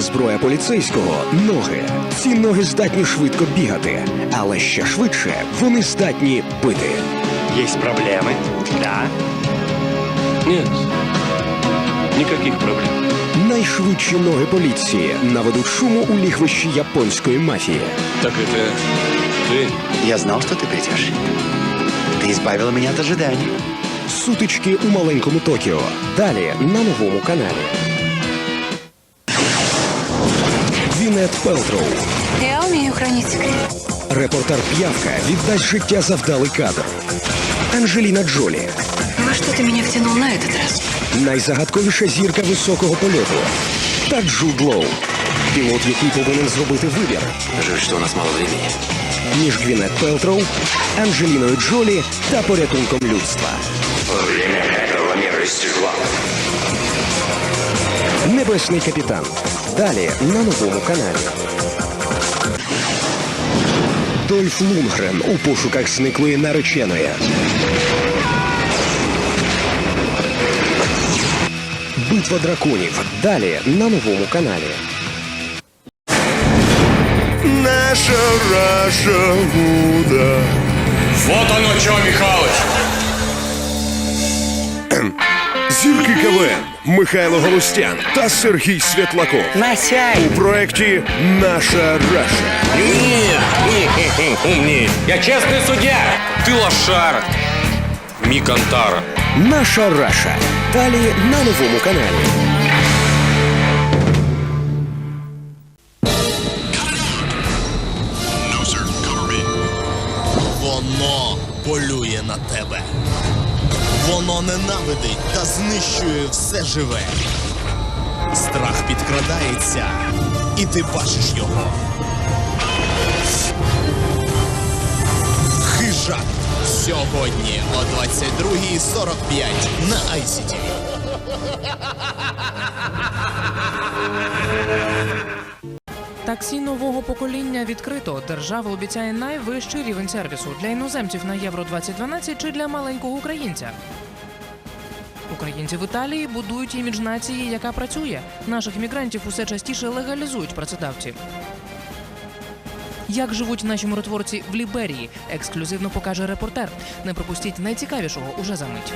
Головна зброя поліцейського ноги. Ці ноги здатні швидко бігати, але ще швидше вони здатні бити. Есть проблемы? Да. Нет, никаких проблем. Найшвидші ноги поліції наведуть шуму у лігвищі японської мафії. Так это ты? Я знал, что ты придешь. Ты избавила меня от ожиданий. Сутички у маленькому Токіо. Далі на новому каналі. Гвінет Пелтроу. Я умею хранить секрет. Репортер П'явка віддасть життя за вдалий кадр. Анджеліна Джолі. Во что ты меня втянул на этот раз? Найзагадковіша зірка високого польоту. Та Джуд Лоу. Пілот, який повинен зробити вибір Жаль, что у нас мало времени. між Гвінет Пелтроу, Анджеліною Джолі та порятунком людства. Время этого мира истекло. Небесний капітан. Далі на новому каналі. Дольф Лунгрен у пошуках зниклої нареченої. Битва драконів. Далі на новому каналі. Наша Раша Гуда. Вот оно что, Михалыч! Зірки КВН Михайло Голустян та Сергій Святлаков у проєкті Наша Раша. Умнее. Я честный судья. Ты лошара. Мик Антара. Наша Раша. Далі на новому каналі. Воно полює на тебе. Воно ненавидить та знищує все живе. Страх підкрадається, і ти бачиш його. Хижак. Сьогодні о 22.45 на ICTV. Таксі нового покоління відкрито. Держава обіцяє найвищий рівень сервісу для іноземців на Євро 2012 чи для маленького українця. Українці в Італії будують імідж нації, яка працює. Наших мігрантів усе частіше легалізують працедавці. Як живуть наші миротворці в Ліберії? Ексклюзивно покаже репортер. Не пропустіть найцікавішого уже за мить.